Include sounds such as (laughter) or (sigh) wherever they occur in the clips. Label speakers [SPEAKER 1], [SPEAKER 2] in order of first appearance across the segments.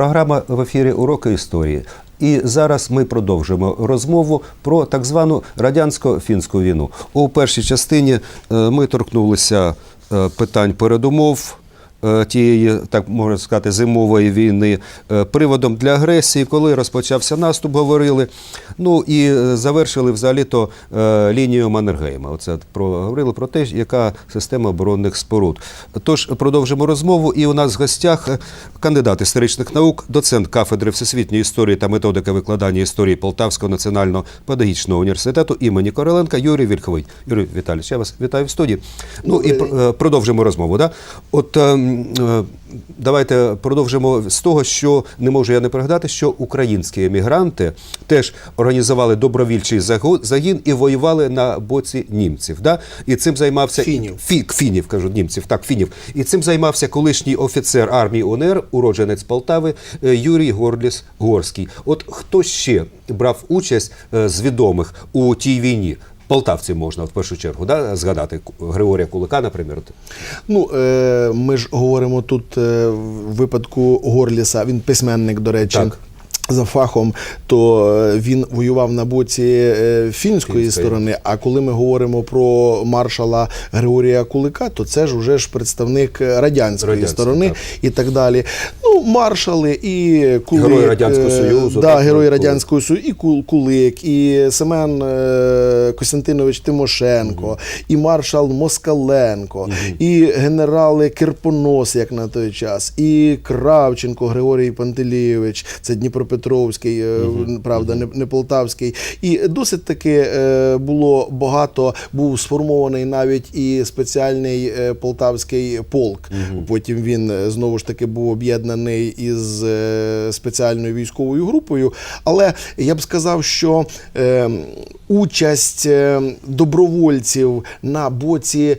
[SPEAKER 1] Програма в ефірі Уроки історії. І зараз ми продовжимо розмову про так звану радянсько-фінську війну. У першій частині е, ми торкнулися е, питань передумов. Е, Тієї, так можна сказати, зимової війни Е, приводом для агресії, коли розпочався наступ, говорили. Ну і е, завершили взагалі-то е, лінію Маннергейма. Оце про говорили про те, яка система оборонних споруд. Тож продовжимо розмову. І у нас в гостях кандидат історичних наук, доцент кафедри всесвітньої історії та методики викладання історії Полтавського національного педагогічного університету імені Короленка Юрій Вільховий. Юрій Віталійович, я вас вітаю в студії. Ну і продовжимо розмову. Да? От е, м, е, давайте продовжимо з того, що не можу я не пригадати, що українські емігранти теж організували добровільчий загін і воювали на боці німців. Да? І цим займався
[SPEAKER 2] Фінів.
[SPEAKER 1] Фі, фінів, кажу, німців, так, фінів. І цим займався колишній офіцер армії УНР, уродженець Полтави е, Юрій Горліс Горський. От хто ще брав участь е, з відомих у тій війні? Полтавці можна в першу чергу да, згадати Григорія Кулика, наприклад.
[SPEAKER 2] Ну, е, ми ж говоримо тут е, в випадку Горліса, він письменник, до речі.
[SPEAKER 1] Так.
[SPEAKER 2] За фахом, то е, він воював на боці е, фінської сторони. А коли ми говоримо про маршала Григорія Кулика, то це ж уже ж представник радянської
[SPEAKER 1] Радянської,
[SPEAKER 2] сторони
[SPEAKER 1] так.
[SPEAKER 2] і так далі. Ну, маршали і Кулик,
[SPEAKER 1] Герої Радянського
[SPEAKER 2] е,
[SPEAKER 1] Союзу,
[SPEAKER 2] да,
[SPEAKER 1] так,
[SPEAKER 2] герої
[SPEAKER 1] Кулик.
[SPEAKER 2] радянського Союзу, і Кул- Кулик, і Семен е, Костянтинович Тимошенко, і маршал Москаленко, і генерали Кирпонос, як на той час, і Кравченко Григорій Пантелійович, це Дніпропетровський, е, правда, не, не Полтавський. І досить таки е, було багато, був сформований навіть і спеціальний е, полтавський полк. Потім він знову ж таки був об'єднаний із спеціальною військовою групою. Але я б сказав, що участь добровольців на боці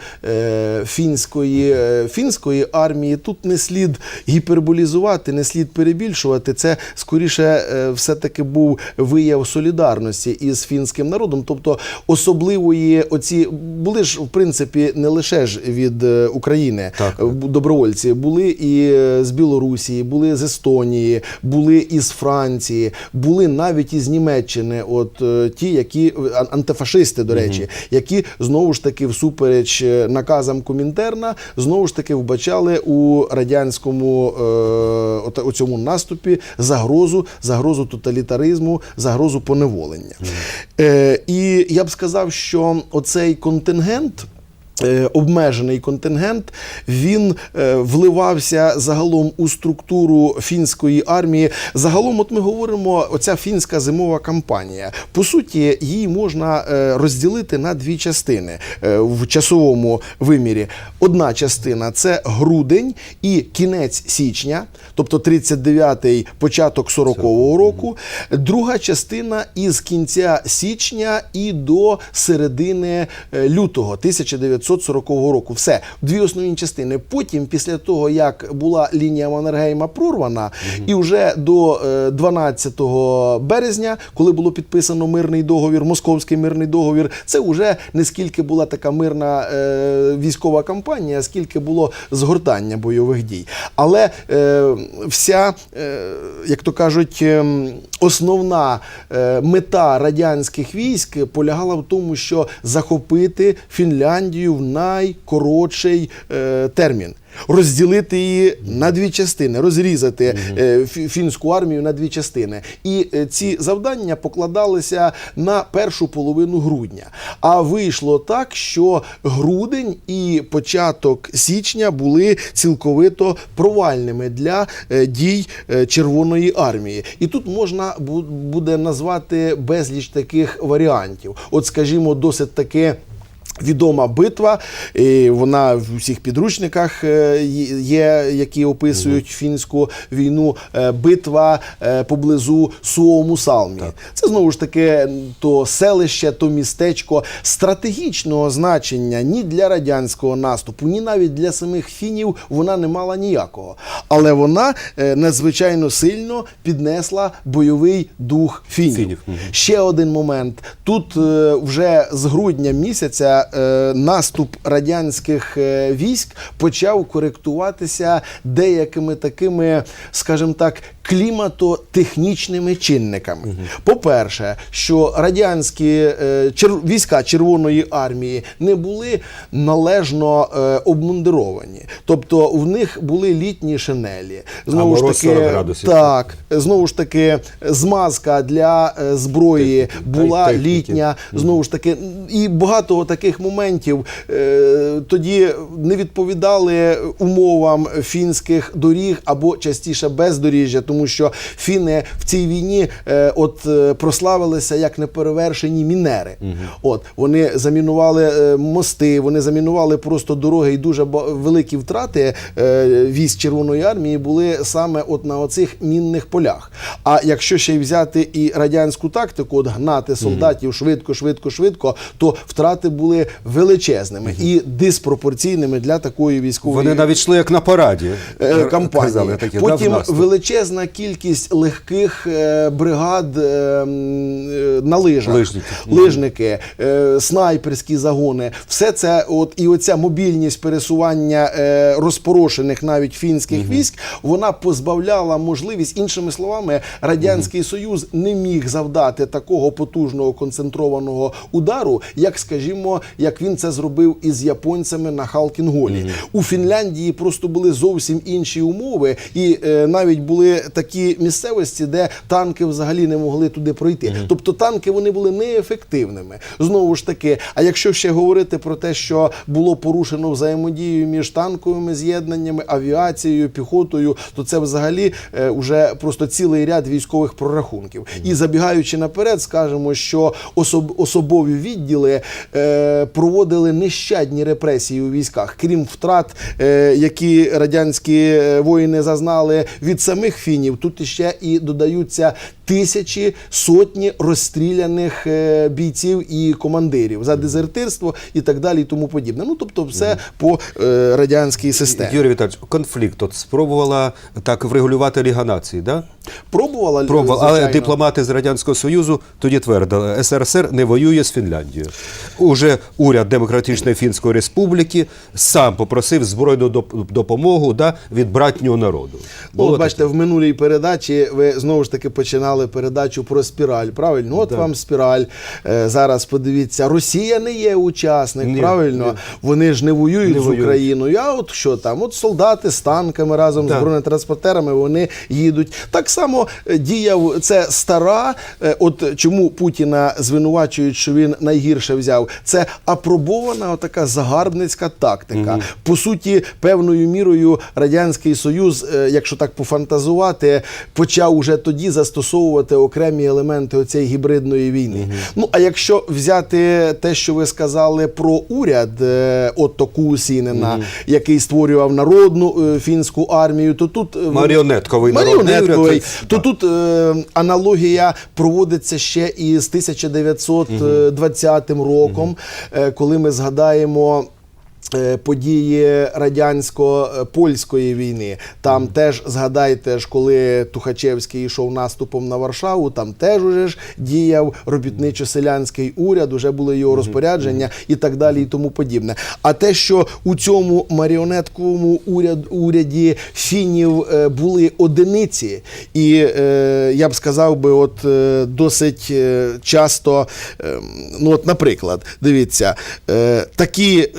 [SPEAKER 2] фінської, фінської армії тут не слід гіперболізувати, не слід перебільшувати. Це скоріше е, все-таки був вияв солідарності із фінським народом. Тобто особливої оці були ж в принципі не лише ж від е, України
[SPEAKER 1] Так.
[SPEAKER 2] е, добровольці, були і з Білорусі, були з Естонії, були із Франції, були навіть із Німеччини. От ті, які антифашисти, до речі, які знову ж таки всупереч наказам Комінтерна, знову ж таки вбачали у радянському е, у цьому наступі загрозу, загрозу тоталітаризму, загрозу поневолення. Е, і я б сказав, що оцей контингент. Е, Обмежений контингент він е, вливався загалом у структуру фінської армії. Загалом, от ми говоримо, оця фінська зимова кампанія. По суті, її можна е, розділити на дві частини в часовому вимірі. Одна частина це грудень і кінець січня, тобто 39-й початок 40-го року. Друга частина із кінця січня і до середини лютого 1940 року. Все, дві основні частини. Потім, після того, як була лінія Маннергейма прорвана, і вже до е, 12 березня, коли було підписано мирний договір, московський мирний договір, це вже не скільки була така мирна е, військова кампанія, скільки було згортання бойових дій. Але е, вся, е, як то кажуть, ем, основна е, мета радянських військ полягала в тому, що захопити Фінляндію в найкоротший е, термін. Розділити її на дві частини, розрізати е, фінську армію на дві частини. І е, ці завдання покладалися на першу половину грудня. А вийшло так, що грудень і початок січня були цілковито провальними для е, дій е, Червоної армії. І тут можна буде назвати безліч таких варіантів. От, скажімо, досить таки. Відома битва, і вона в усіх підручниках е, є, які описують фінську війну. е, Битва е, поблизу Суому-Салмі. Це знову ж таки то селище, то містечко стратегічного значення ні для радянського наступу, ні навіть для самих фінів вона не мала ніякого. Але вона надзвичайно сильно піднесла бойовий дух фінів.
[SPEAKER 1] Фінів.
[SPEAKER 2] Ще один момент. Тут вже з грудня місяця е, наступ радянських е, військ почав коректуватися деякими такими, скажімо так, кліматотехнічними чинниками. По-перше, що радянські е, чер- війська Червоної армії не були належно е, обмундировані, тобто в них були літні шинелі. Знову ж таки,
[SPEAKER 1] 40 градусів.
[SPEAKER 2] так, знову ж таки, змазка для е, зброї
[SPEAKER 1] Техніки,
[SPEAKER 2] була
[SPEAKER 1] техніки.
[SPEAKER 2] літня. Знову ж таки, і багато таких моментів е, тоді не відповідали умовам фінських доріг або частіше бездоріжжя, тому що фіни в цій війні е, от е, прославилися як неперевершені мінери. От вони замінували мости, вони замінували просто дороги, і дуже великі втрати військ Червоної армії були саме от на оцих мінних полях. А якщо ще й взяти і радянську тактику, от гнати солдатів швидко, швидко, швидко, то втрати були величезними і диспропорційними для такої військової
[SPEAKER 1] Вони навіть йшли як на параді.
[SPEAKER 2] е, кампанії.
[SPEAKER 1] Казали, такі,
[SPEAKER 2] Потім
[SPEAKER 1] наступ.
[SPEAKER 2] величезна кількість легких е, бригад е, е, на лижах,
[SPEAKER 1] Лижники.
[SPEAKER 2] лижники, е, снайперські загони. Все це, от і оця мобільність пересування е, розпорошених навіть фінських військ, вона позбавляла можливість, іншими словами, радянський союз не міг завдати такого потужного концентрованого удару, як, скажімо, як він це зробив із японцями на Халкінголі. У Фінляндії просто були зовсім інші умови, і е, навіть були такі місцевості, де танки взагалі не могли туди пройти. Тобто танки вони були неефективними. Знову ж таки, а якщо ще говорити про те, що було порушено взаємодію між танковими з'єднаннями, авіацією, піхотою, то це взагалі е, уже просто цілий ряд військових прорахунків. І забігаючи наперед, скажемо, що особ, особові відділи е, проводили нещадні репресії у військах, крім втрат, е, які радянські е, воїни зазнали від самих фінів. Тут іще і додаються тисячі сотні розстріляних е, бійців і командирів за дезертирство і так далі, і тому подібне. Ну тобто, все по радянській системі.
[SPEAKER 1] Юрій Віталійович, конфлікт от спробувала так врегулювати Ліга націй, да?
[SPEAKER 2] Пробувала
[SPEAKER 1] Пробувала, але дипломати з Радянського Союзу тоді твердили, СРСР не воює з Фінляндією. Уже уряд Демократичної Фінської Республіки сам попросив збройну доп- допомогу да, від братнього народу. Було
[SPEAKER 2] от бачите, в минулій передачі ви знову ж таки починали передачу про спіраль. Правильно, от вам спіраль. Е, зараз подивіться, Росія не є учасник.
[SPEAKER 1] Ні,
[SPEAKER 2] правильно,
[SPEAKER 1] ні.
[SPEAKER 2] вони ж не воюють
[SPEAKER 1] Не
[SPEAKER 2] з. Україною. А от що там? От солдати з танками разом
[SPEAKER 1] Так.
[SPEAKER 2] з бронетранспортерами вони їдуть. Так само е, діяв це стара. е, От чому Путіна звинувачують, що він найгірше взяв. Це апробована така загарбницька тактика. По суті, певною мірою радянський союз, е, якщо так пофантазувати, почав уже тоді застосовувати окремі елементи оцієї гібридної війни. Ну а якщо взяти те, що ви сказали про уряд е, Отто Кусінена, який створював народну е, фінську армію, то тут
[SPEAKER 1] Маріонетковий народний
[SPEAKER 2] маріонетковий,
[SPEAKER 1] уряд,
[SPEAKER 2] то
[SPEAKER 1] да.
[SPEAKER 2] тут е, аналогія проводиться ще із 1920 роком, коли ми згадаємо. Е, Події радянсько-польської війни. Там теж згадайте ж, коли Тухачевський йшов наступом на Варшаву, там теж уже ж діяв робітничо-селянський уряд, уже були його розпорядження і так далі, і тому подібне. А те, що у цьому маріонетковому уряд, уряді фінів е, були одиниці, і е, я б сказав би, от е, досить часто, е, ну от, наприклад, дивіться, е, такі.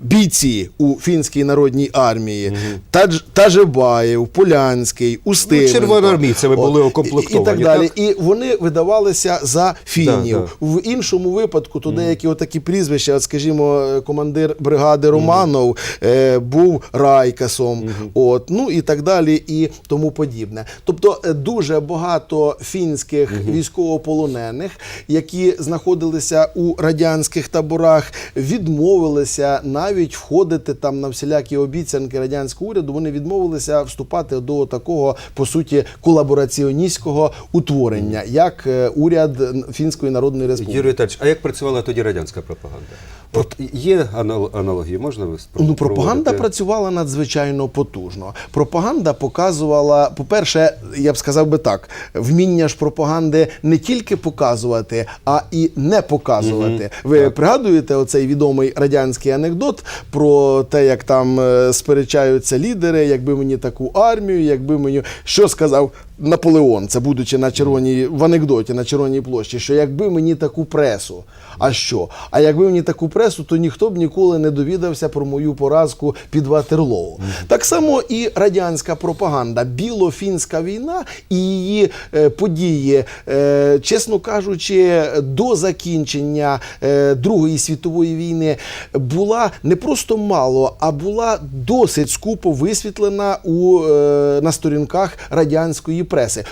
[SPEAKER 2] Бійці у фінській народній армії, Тадж, Тажибаєв, Полянський, Устименко.
[SPEAKER 1] червоноармійцями були
[SPEAKER 2] От,
[SPEAKER 1] укомплектовані,
[SPEAKER 2] І, і так далі.
[SPEAKER 1] так?
[SPEAKER 2] І вони видавалися за фінів.
[SPEAKER 1] Да,
[SPEAKER 2] В іншому випадку, то деякі отакі прізвища, от, скажімо, командир бригади Романов е, був Райкасом, от, ну і так далі, і тому подібне. Тобто е, дуже багато фінських військовополонених, які знаходилися у радянських таборах, відмовилися навіть навіть входити там на всілякі обіцянки радянського уряду, вони відмовилися вступати до такого по суті колабораціоністського утворення, як е, уряд Фінської Народної Республіки.
[SPEAKER 1] Юрій Віталійович, а як працювала тоді радянська пропаганда? От є анал- аналогії, можна ви
[SPEAKER 2] Ну, пропаганда
[SPEAKER 1] проводити?
[SPEAKER 2] працювала надзвичайно потужно. Пропаганда показувала, по-перше, я б сказав би так: вміння ж пропаганди не тільки показувати, а і не показувати. Ви пригадуєте оцей відомий радянський анекдот про те, як там е, сперечаються лідери, якби мені таку армію, якби мені що сказав Наполеон, це будучи на червоній в анекдоті на Червоній площі, що якби мені таку пресу, а що? А якби мені таку пресу, то ніхто б ніколи не довідався про мою поразку під Ватерлоу. Так само і радянська пропаганда, біло-фінська війна і її е, події, е, чесно кажучи, до закінчення е, Другої світової війни була не просто мало, а була досить скупо висвітлена у, е, на сторінках радянської преси.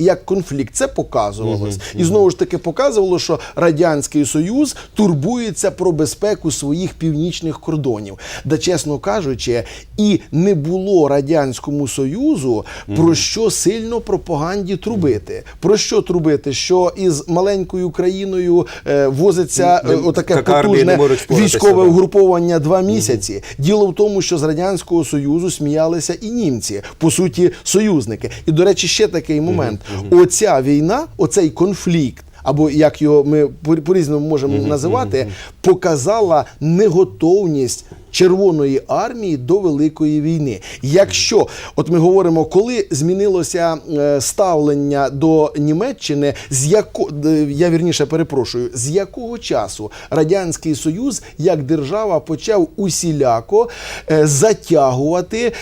[SPEAKER 2] Як конфлікт це показувалось, і знову ж таки показувало, що радянський союз турбується про безпеку своїх північних кордонів. Да, чесно кажучи, і не було радянському союзу про що сильно пропаганді трубити. Про що трубити? Що із маленькою країною е, возиться е, отаке
[SPEAKER 1] така
[SPEAKER 2] потужне військове угруповання два місяці. Діло в тому, що з радянського союзу сміялися і німці, по суті, союзники. І до речі, ще такий момент: оця війна, оцей конфлікт. Або як його ми по- по-різному можемо називати, показала неготовність Червоної армії до великої війни. Якщо от ми говоримо, коли змінилося е, ставлення до Німеччини, з яко е, я вірніше перепрошую, з якого часу радянський союз як держава почав усіляко е, затягувати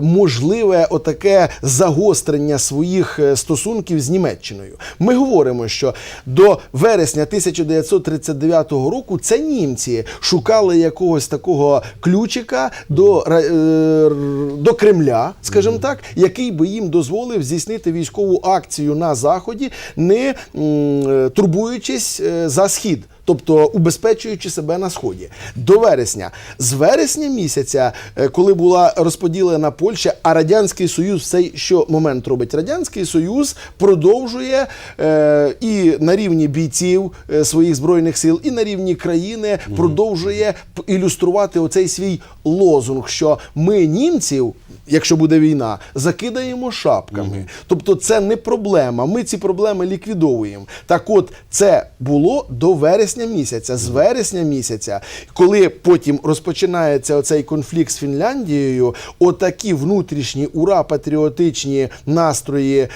[SPEAKER 2] можливе отаке загострення своїх стосунків з Німеччиною. Ми говоримо, що до вересня 1939 року це німці шукали якогось такого ключика до, е, до Кремля, скажімо так, який би їм дозволив здійснити військову акцію на заході, не е, турбуючись е, за схід. Тобто убезпечуючи себе на сході до вересня, з вересня місяця, е, коли була розподілена Польща, а радянський союз в цей що момент робить? Радянський Союз продовжує е, і на рівні бійців е, своїх збройних сил, і на рівні країни продовжує ілюструвати оцей свій лозунг, що ми німців. Якщо буде війна, закидаємо шапками. Тобто це не проблема. Ми ці проблеми ліквідовуємо. Так от це було до вересня місяця. З вересня місяця, коли потім розпочинається оцей конфлікт з Фінляндією, отакі внутрішні ура патріотичні настрої е,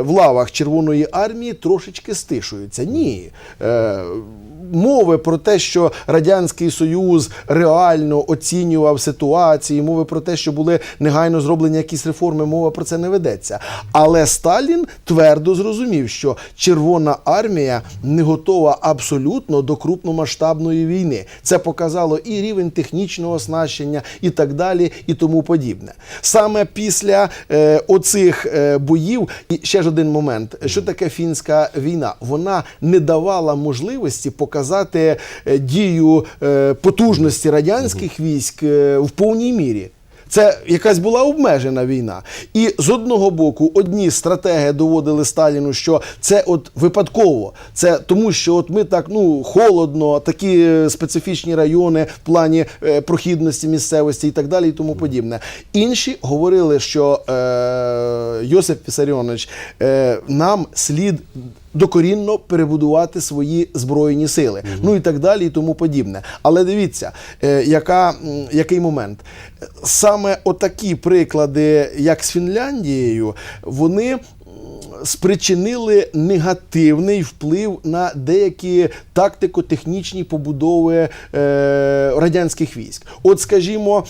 [SPEAKER 2] в лавах Червоної армії трошечки стишуються. Ні. Е, мови про те, що радянський союз реально оцінював ситуації, мови про те, що були негайно зроблені якісь реформи, мова про це не ведеться. Але Сталін твердо зрозумів, що Червона армія не готова абсолютно до крупномасштабної війни. Це показало і рівень технічного оснащення, і так далі, і тому подібне. Саме після е, оцих е, боїв, і ще ж один момент, що таке фінська війна? Вона не давала можливості показати е, дію е, потужності радянських військ е, в повній мірі. Це якась була обмежена війна. І з одного боку, одні стратеги доводили Сталіну, що це от випадково. Це тому, що от ми так ну холодно, такі специфічні райони в плані е, прохідності місцевості і так далі, і тому подібне. Інші говорили, що е, Йосип Пісаріонович, е, нам слід. Докорінно перебудувати свої збройні сили, ну і так далі, і тому подібне. Але дивіться, е, яка, який момент. Саме отакі приклади, як з Фінляндією, вони спричинили негативний вплив на деякі тактико-технічні побудови е, радянських військ. От, скажімо.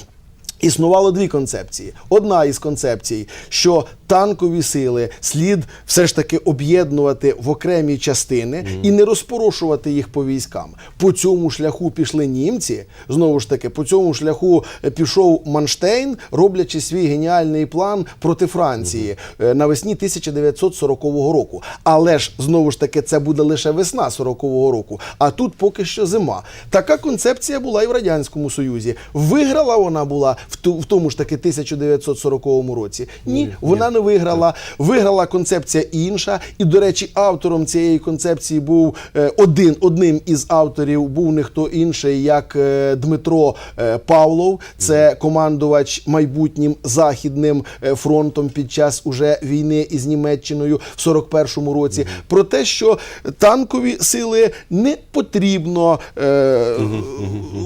[SPEAKER 2] Існувало дві концепції. Одна із концепцій, що танкові сили слід все ж таки об'єднувати в окремі частини і не розпорошувати їх по військам. По цьому шляху пішли німці. Знову ж таки, по цьому шляху е, пішов Манштейн, роблячи свій геніальний план проти Франції е, навесні 1940 року. Але ж знову ж таки, це буде лише весна 40-го року. А тут поки що зима. Така концепція була і в радянському союзі. Виграла вона була в ту- в тому ж таки 1940 році. Ні, вона не виграла. Виграла концепція інша. І, до речі, автором цієї концепції був е, один одним із авторів був не хто інший, як е, Дмитро е, Павлов. Це командувач майбутнім західним фронтом під час уже війни із Німеччиною в 41-му році. Про те, що танкові сили не потрібно е,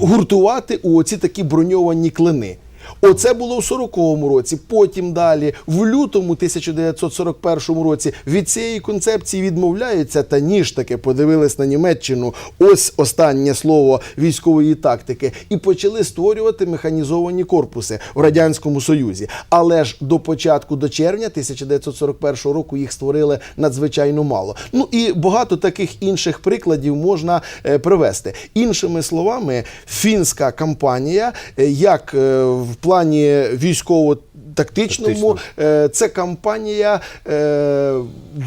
[SPEAKER 2] гуртувати у оці такі броньовані клини. Оце було в 40-му році. Потім далі, в лютому 1941 році, від цієї концепції відмовляються. Та ніж таки подивились на Німеччину. Ось останнє слово військової тактики, і почали створювати механізовані корпуси в радянському союзі. Але ж до початку до червня 1941 року їх створили надзвичайно мало. Ну і багато таких інших прикладів можна е, привести. Іншими словами, фінська кампанія, е, як е, в плані військово-тактичному,
[SPEAKER 1] Тактично.
[SPEAKER 2] е, це кампанія е,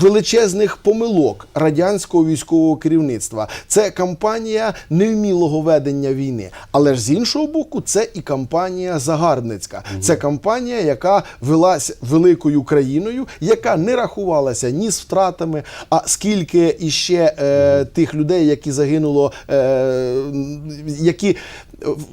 [SPEAKER 2] величезних помилок радянського військового керівництва. Це кампанія невмілого ведення війни. Але ж з іншого боку, це і кампанія загарбницька. Це кампанія, яка велася великою країною, яка не рахувалася ні з втратами, а скільки іще е, тих людей, які загинуло, е, які. в-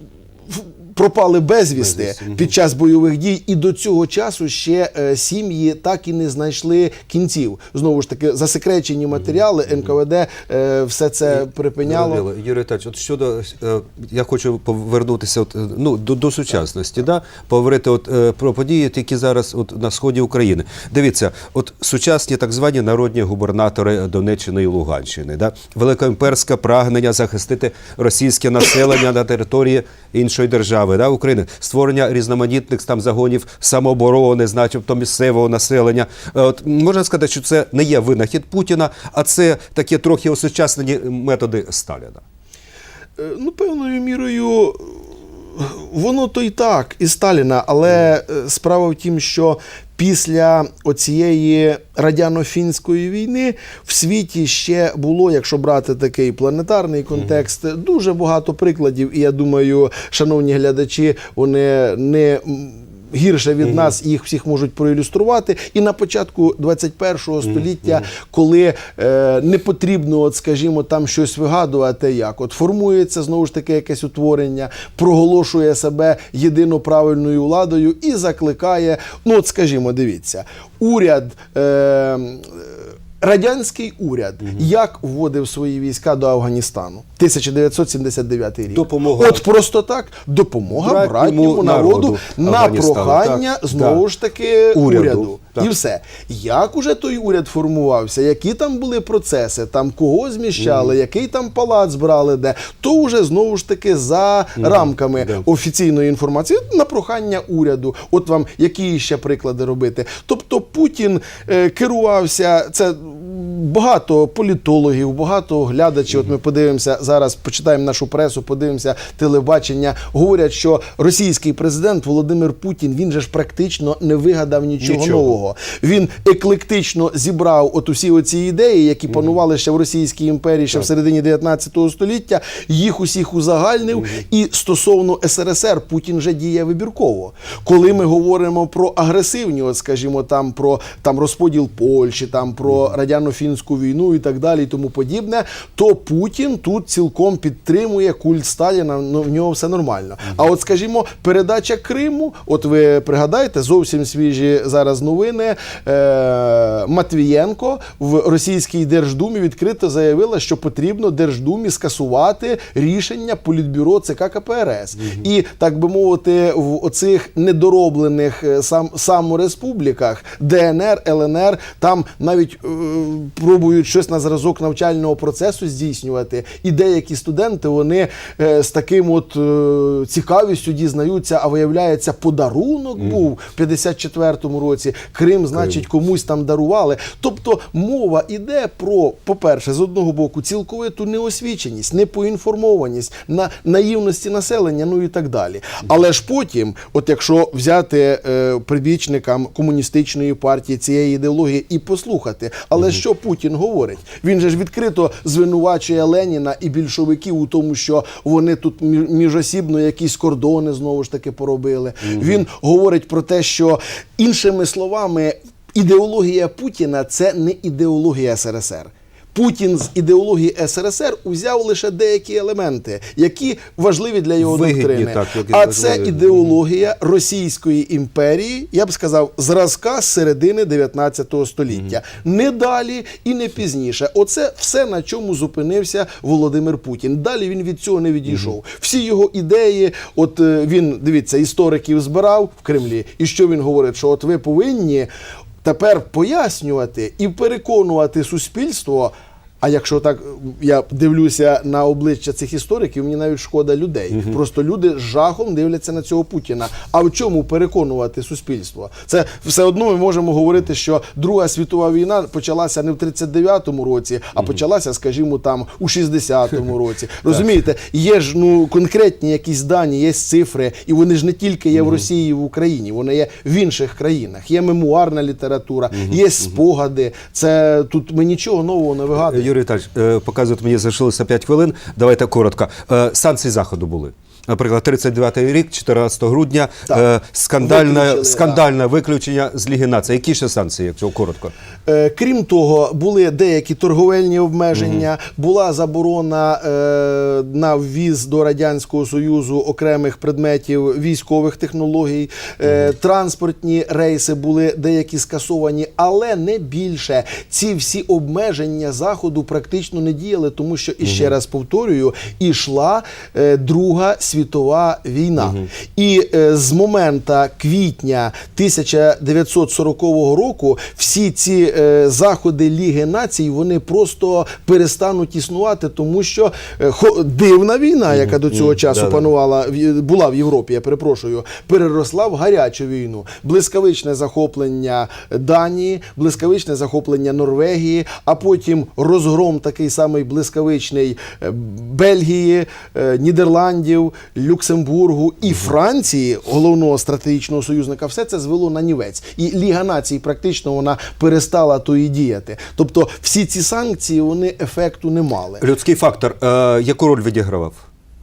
[SPEAKER 2] Пропали безвісти
[SPEAKER 1] Безвісти,
[SPEAKER 2] під час бойових дій, і до цього часу ще е, сім'ї так і не знайшли кінців. Знову ж таки, засекречені матеріали НКВД е, все це припиняло.
[SPEAKER 1] Юрій Віталійович, от щодо е, я хочу повернутися от, ну, до, до сучасності, да? поговорити от, е, про події, які зараз от, на сході України. Дивіться, от сучасні так звані народні губернатори Донеччини і Луганщини, да? великоімперське прагнення захистити російське населення на території іншої держави, да? України, створення різноманітних там загонів самооборони, начебто місцевого населення. Е, От можна сказати, що це не є винахід Путіна, а це такі трохи осучаснені методи Сталіна.
[SPEAKER 2] Е, Ну, певною мірою. Воно то й так, і Сталіна, але е, справа в тім, що після оцієї радяно-фінської війни в світі ще було, якщо брати такий планетарний контекст, дуже багато прикладів. І я думаю, шановні глядачі, вони не. Гірше від нас їх всіх можуть проілюструвати. І на початку 21-го століття, коли е, не потрібно, от скажімо, там щось вигадувати, як от формується знову ж таки якесь утворення, проголошує себе єдино правильною владою і закликає. Ну, от скажімо, дивіться, уряд. Е, Радянський уряд як вводив свої війська до Афганістану 1979 рік.
[SPEAKER 1] Допомога.
[SPEAKER 2] От просто так допомога
[SPEAKER 1] Братньому
[SPEAKER 2] братньому народу,
[SPEAKER 1] народу
[SPEAKER 2] на прохання
[SPEAKER 1] так,
[SPEAKER 2] знову ж таки уряду.
[SPEAKER 1] Уряду, так.
[SPEAKER 2] І все. Як уже той уряд формувався, які там були процеси, там кого зміщали, який там палац брали, де, то вже знову ж таки за рамками
[SPEAKER 1] yeah.
[SPEAKER 2] офіційної інформації на прохання уряду. От вам які ще приклади робити. Тобто Путін е, керувався це. Багато політологів, багато глядачів. От ми подивимося зараз, почитаємо нашу пресу, подивимося телебачення. Говорять, що російський президент Володимир Путін він же ж практично не вигадав нічого,
[SPEAKER 1] Нічого.
[SPEAKER 2] нового. Він еклектично зібрав от усі оці ідеї, які панували ще в Російській імперії, ще в середині 19 століття. Їх усіх узагальнив. І стосовно СРСР Путін вже діє вибірково. Коли ми говоримо про агресивні, от скажімо, там про там розподіл Польщі, там про радяно-фінську війну і так далі, і тому подібне, то Путін тут цілком підтримує культ Сталіна. Ну в нього все нормально. А от, скажімо, передача Криму, от ви пригадайте, зовсім свіжі зараз новини. Е, Матвієнко в російській Держдумі відкрито заявила, що потрібно Держдумі скасувати рішення Політбюро ЦК КПРС. І так би мовити, в оцих недороблених е, сам самореспубліках ДНР, ЛНР, там навіть е, пробують щось на зразок навчального процесу здійснювати. І деякі студенти вони е, з таким от е, цікавістю дізнаються, а виявляється, подарунок був в 54-му році. Крим, значить, комусь там дарували. Тобто мова іде про, по-перше, з одного боку, цілковиту неосвіченість, непоінформованість, на наївності населення, ну і так далі. Але ж потім, от якщо взяти е, прибічникам комуністичної партії цієї ідеології і послухати, але що Путін говорить? Він же ж відкрито звинувачує Леніна і більшовиків у тому, що вони тут мі- міжосібно якісь кордони знову ж таки поробили. Він говорить про те, що іншими словами, ідеологія Путіна це не ідеологія СРСР. Путін з ідеології СРСР узяв лише деякі елементи, які важливі для його
[SPEAKER 1] Вигідні,
[SPEAKER 2] доктрини.
[SPEAKER 1] так,
[SPEAKER 2] а це
[SPEAKER 1] важливі.
[SPEAKER 2] ідеологія Російської імперії, я б сказав, зразка з середини 19 століття. Не далі і не пізніше. Оце все на чому зупинився Володимир Путін. Далі він від цього не відійшов. Всі його ідеї, от е, він дивіться, істориків збирав в Кремлі, і що він говорить? Що от ви повинні тепер пояснювати і переконувати суспільство. А якщо так я дивлюся на обличчя цих істориків, мені навіть шкода людей. Просто люди з жахом дивляться на цього Путіна. А в чому переконувати суспільство? Це все одно ми можемо говорити, що Друга світова війна почалася не в 39-му році, а почалася, скажімо, там у 60-му (laughs) році. Розумієте, є ж ну конкретні якісь дані, є цифри, і вони ж не тільки є в Росії і в Україні, вони є в інших країнах. Є мемуарна література, є спогади. Це тут ми нічого нового не вигадуємо.
[SPEAKER 1] Юрій Віталійович, е, показують мені залишилося 5 хвилин. Давайте коротко. Е, Санкції заходу були. Наприклад, 39-й рік, 14 грудня, е, скандальне,
[SPEAKER 2] Виключили,
[SPEAKER 1] скандальне виключення з Ліги націй. Які ще санкції, якщо коротко?
[SPEAKER 2] Е, Крім того, були деякі торговельні обмеження, була заборона е, на ввіз до радянського союзу окремих предметів військових технологій, е, транспортні рейси були деякі скасовані, але не більше. Ці всі обмеження заходу практично не діяли, тому що і ще раз повторюю, ішла е, Друга світова війна. І е, з момента квітня 1940 року всі ці е, заходи Ліги націй вони просто перестануть існувати, тому що е, хо- дивна війна, яка до цього часу панувала в- була в Європі, я перепрошую, переросла в гарячу війну. Блискавичне захоплення Данії, блискавичне захоплення Норвегії, а потім розгром такий самий блискавичний е, Бельгії, е, Нідерландів, Люксембургу і Франції, головного стратегічного союзника, все це звело на нівець. І Ліга націй практично вона перестала то і діяти. Тобто всі ці санкції вони ефекту не мали.
[SPEAKER 1] Людський фактор, е, яку роль відігравав?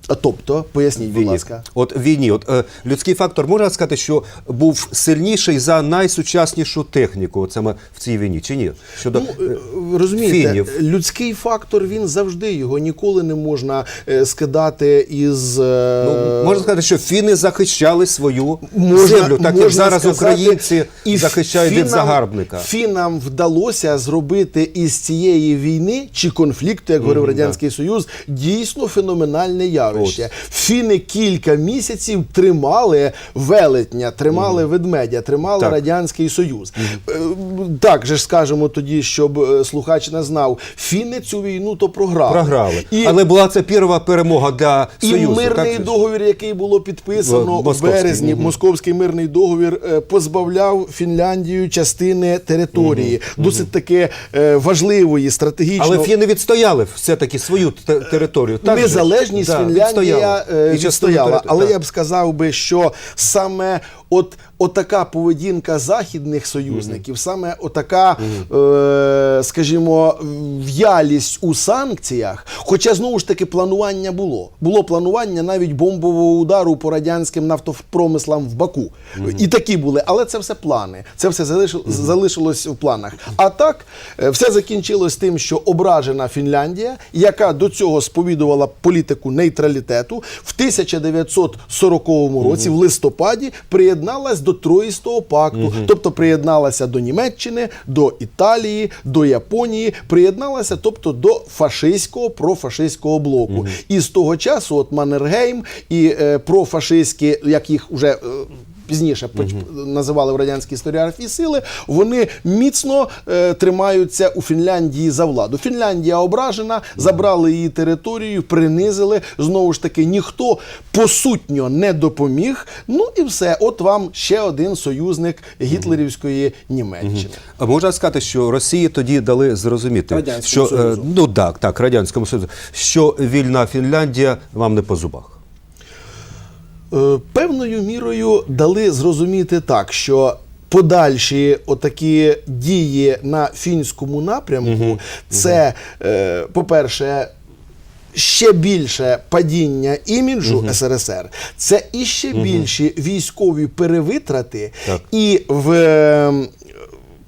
[SPEAKER 2] А тобто, поясніть, будь
[SPEAKER 1] війні.
[SPEAKER 2] ласка.
[SPEAKER 1] От війні, от е, людський фактор можна сказати, що був сильніший за найсучаснішу техніку, от саме в цій війні, чи ні? Щодо
[SPEAKER 2] Ну,
[SPEAKER 1] е,
[SPEAKER 2] розумієте,
[SPEAKER 1] фінів.
[SPEAKER 2] людський фактор він завжди його ніколи не можна е, скидати із е,
[SPEAKER 1] ну, можна сказати, що фіни захищали свою
[SPEAKER 2] можна-
[SPEAKER 1] землю, так як зараз
[SPEAKER 2] сказати,
[SPEAKER 1] українці
[SPEAKER 2] і
[SPEAKER 1] захищають від загарбника.
[SPEAKER 2] Фінам вдалося зробити із цієї війни чи конфлікту, як говорив радянський союз, дійсно феноменальне явище. Фіни кілька місяців тримали велетня, тримали ведмедя, тримали
[SPEAKER 1] Так.
[SPEAKER 2] радянський союз. Е, Так же ж скажемо тоді, щоб е, слухач не знав, фіни цю війну то програли.
[SPEAKER 1] Програли.
[SPEAKER 2] І
[SPEAKER 1] Але була це перша перемога для
[SPEAKER 2] і
[SPEAKER 1] Союзу.
[SPEAKER 2] мирний
[SPEAKER 1] так
[SPEAKER 2] договір, який було підписано
[SPEAKER 1] В-
[SPEAKER 2] березні,
[SPEAKER 1] мгм.
[SPEAKER 2] московський мирний договір е, позбавляв Фінляндію частини території, досить таки е, важливої, стратегічно.
[SPEAKER 1] Але фіни відстояли все-таки свою те- територію. Так?
[SPEAKER 2] Незалежність
[SPEAKER 1] Да, відстояла.
[SPEAKER 2] е,
[SPEAKER 1] І частину
[SPEAKER 2] відстояла. Але я б сказав би, що саме от, отака поведінка західних союзників, саме отака, е, скажімо, в'ялість у санкціях. Хоча знову ж таки планування було. Було планування навіть бомбового удару по радянським нафтопромислам в Баку. І такі були, але це все плани. Це все залишилось, в планах. А так, е, все закінчилось тим, що ображена Фінляндія, яка до цього сповідувала політику нейтралітету, в 1940 році, в листопаді, приєдналась до Троїстого пакту, тобто приєдналася до Німеччини, до Італії, до Японії, приєдналася, тобто до фашистського профашистського блоку. І з того часу, от Маннергейм і е, профашистські, як їх вже. Пізніше називали в радянській історіографії сили, вони міцно е, тримаються у Фінляндії за владу. Фінляндія ображена, забрали її територію, принизили. Знову ж таки, ніхто посутньо не допоміг. Ну і все. От вам ще один союзник гітлерівської Німеччини.
[SPEAKER 1] А можна сказати, що Росії тоді дали зрозуміти,
[SPEAKER 2] Радянському
[SPEAKER 1] що е,
[SPEAKER 2] Союзу.
[SPEAKER 1] ну так, так, радянському Союзу, що вільна Фінляндія вам не по зубах.
[SPEAKER 2] Е, певною мірою дали зрозуміти так, що подальші отакі дії на фінському напрямку це, е, по-перше, ще більше падіння іміджу СРСР, це іще більші військові перевитрати,
[SPEAKER 1] Так.
[SPEAKER 2] і в.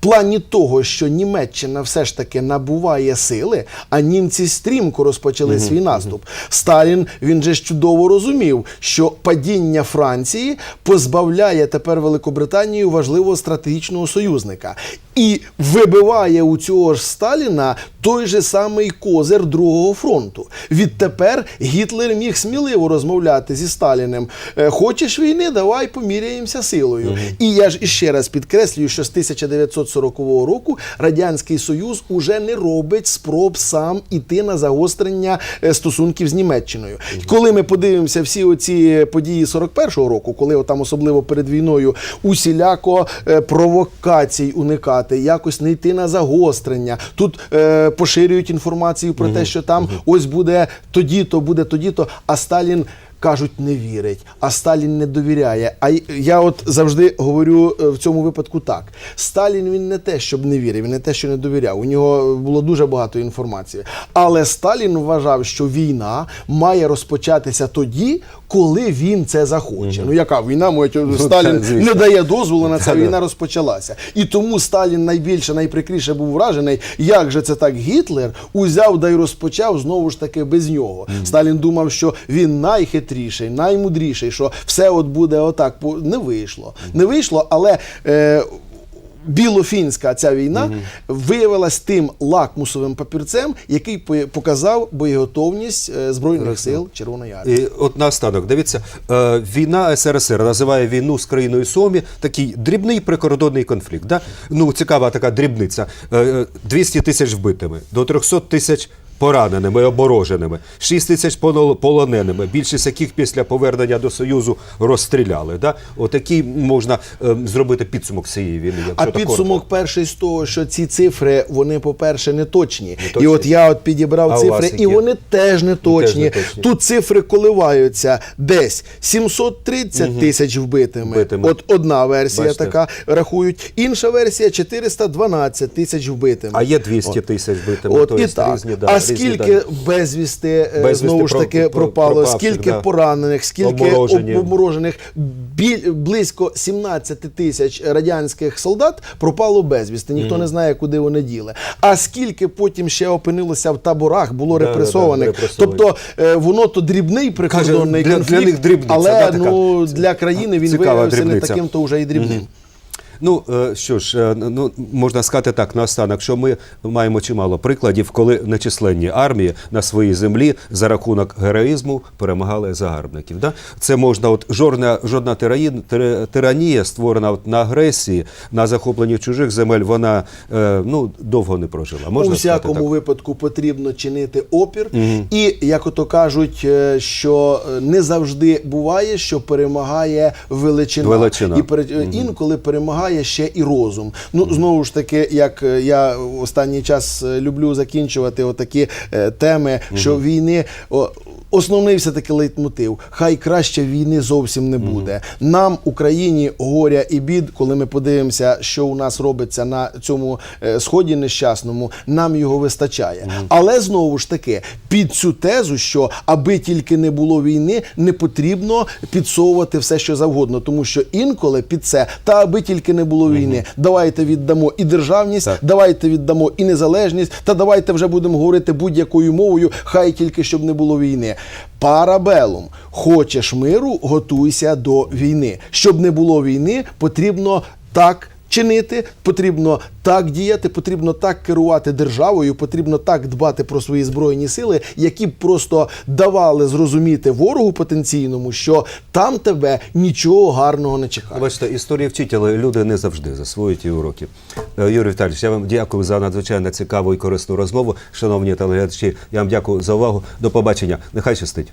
[SPEAKER 2] Плані того, що Німеччина все ж таки набуває сили, а німці стрімко розпочали свій наступ. Сталін він же ж чудово розумів, що падіння Франції позбавляє тепер Великобританію важливого стратегічного союзника. І вибиває у цього ж Сталіна той же самий козир Другого фронту. Відтепер Гітлер міг сміливо розмовляти зі Сталіним. «Е, Хочеш війни, давай поміряємося силою. І я ж іще раз підкреслюю, що з 1940 року Радянський Союз уже не робить спроб сам іти на загострення е, стосунків з Німеччиною. Коли ми подивимося всі оці події 41-го року, коли там особливо перед війною усіляко е, провокацій уникати, якось не йти на загострення. Тут е, поширюють інформацію про те, що там ось буде тоді-то, буде тоді-то, а Сталін. Кажуть, не вірить, а Сталін не довіряє. А я от завжди говорю е, в цьому випадку так: Сталін він не те, щоб не вірив, він не те, що не довіряв. У нього було дуже багато інформації. Але Сталін вважав, що війна має розпочатися тоді, коли він це захоче. Ну яка війна? Може, Сталін
[SPEAKER 1] звісно.
[SPEAKER 2] не дає дозволу на це. Війна розпочалася. І тому Сталін найбільше, найприкріше був вражений, як же це так Гітлер узяв да й розпочав знову ж таки без нього. Сталін думав, що він найхитріший, наймудріший, що все от буде отак. Не вийшло. Не вийшло, але. Е, Білофінська ця війна виявилась тим лакмусовим папірцем, який показав боєготовність е, збройних сил Червоної армії.
[SPEAKER 1] І от наостанок, дивіться, е, війна СРСР називає війну з країною Сомі такий дрібний прикордонний конфлікт. Да? Ну, цікава така дрібниця. Е, е, 200 тисяч вбитими, до 300 тисяч пораненими, обороженими, 6 тисяч полоненими, більшість яких після повернення до Союзу розстріляли. Да? Отакий можна е, зробити підсумок цієї війни.
[SPEAKER 2] А підсумок
[SPEAKER 1] коротко.
[SPEAKER 2] перший з того, що ці цифри, вони, по-перше, не точні.
[SPEAKER 1] точні.
[SPEAKER 2] І от я от підібрав
[SPEAKER 1] А
[SPEAKER 2] цифри, і вони теж не точні.
[SPEAKER 1] не точні.
[SPEAKER 2] Тут цифри коливаються десь 730 тисяч вбитими.
[SPEAKER 1] Вбитими.
[SPEAKER 2] От одна версія
[SPEAKER 1] Бачите.
[SPEAKER 2] така рахують. Інша версія 412 тисяч вбитими.
[SPEAKER 1] А є 200 тисяч вбитими.
[SPEAKER 2] От
[SPEAKER 1] то
[SPEAKER 2] і так.
[SPEAKER 1] різні, да,
[SPEAKER 2] а скільки безвісти, е,
[SPEAKER 1] Безвісти
[SPEAKER 2] знову ж таки
[SPEAKER 1] про-
[SPEAKER 2] пропало, скільки
[SPEAKER 1] да.
[SPEAKER 2] поранених, скільки обморожених, біль, близько 17 тисяч радянських солдат пропало безвісти. Ніхто не знає, куди вони діли. А скільки потім ще опинилося в таборах, було
[SPEAKER 1] Да, да, да,
[SPEAKER 2] репресованих.
[SPEAKER 1] репресованих.
[SPEAKER 2] Тобто е, воно то дрібний прикордонний
[SPEAKER 1] для- для них дрібниця,
[SPEAKER 2] але
[SPEAKER 1] да, така
[SPEAKER 2] ну, для країни він виявився не таким, то вже і дрібним.
[SPEAKER 1] Ну е, що ж, е, ну можна сказати так наостанок, що ми маємо чимало прикладів, коли нечисленні армії на своїй землі за рахунок героїзму перемагали загарбників. Да? Це можна, от жодна жодна тираїн, тир- тиранія, створена от на агресії, на захопленні чужих земель, вона е, ну довго не прожила. Можна
[SPEAKER 2] У всякому
[SPEAKER 1] так?
[SPEAKER 2] випадку потрібно чинити опір, і як ото кажуть, що не завжди буває, що перемагає величина,
[SPEAKER 1] Величина.
[SPEAKER 2] і перед е, інколи перемагає ще і розум. Ну знову ж таки, як е, я останній час е, люблю закінчувати отакі е, теми, що війни. Основний все таки лейтмотив. Хай краще війни зовсім не буде. Нам, Україні, горя і бід, коли ми подивимося, що у нас робиться на цьому сході нещасному, нам його вистачає. Але знову ж таки, під цю тезу, що аби тільки не було війни, не потрібно підсовувати все, що завгодно, тому що інколи під це та аби тільки не було війни, давайте віддамо і державність,
[SPEAKER 1] Так.
[SPEAKER 2] давайте віддамо і незалежність, та давайте вже будемо говорити будь-якою мовою, хай тільки щоб не було війни. Парабелум. Хочеш миру, готуйся до війни. Щоб не було війни, потрібно так. Чинити, потрібно так діяти, потрібно так керувати державою, потрібно так дбати про свої збройні сили, які б просто давали зрозуміти ворогу потенційному, що там тебе нічого гарного не чекає.
[SPEAKER 1] Бачите, історія вчить, але люди не завжди засвоюють ті уроки. Е, Юрій Віталійович, я вам дякую за надзвичайно цікаву і корисну розмову. Шановні телеглядачі, я вам дякую за увагу. До побачення. Нехай щастить.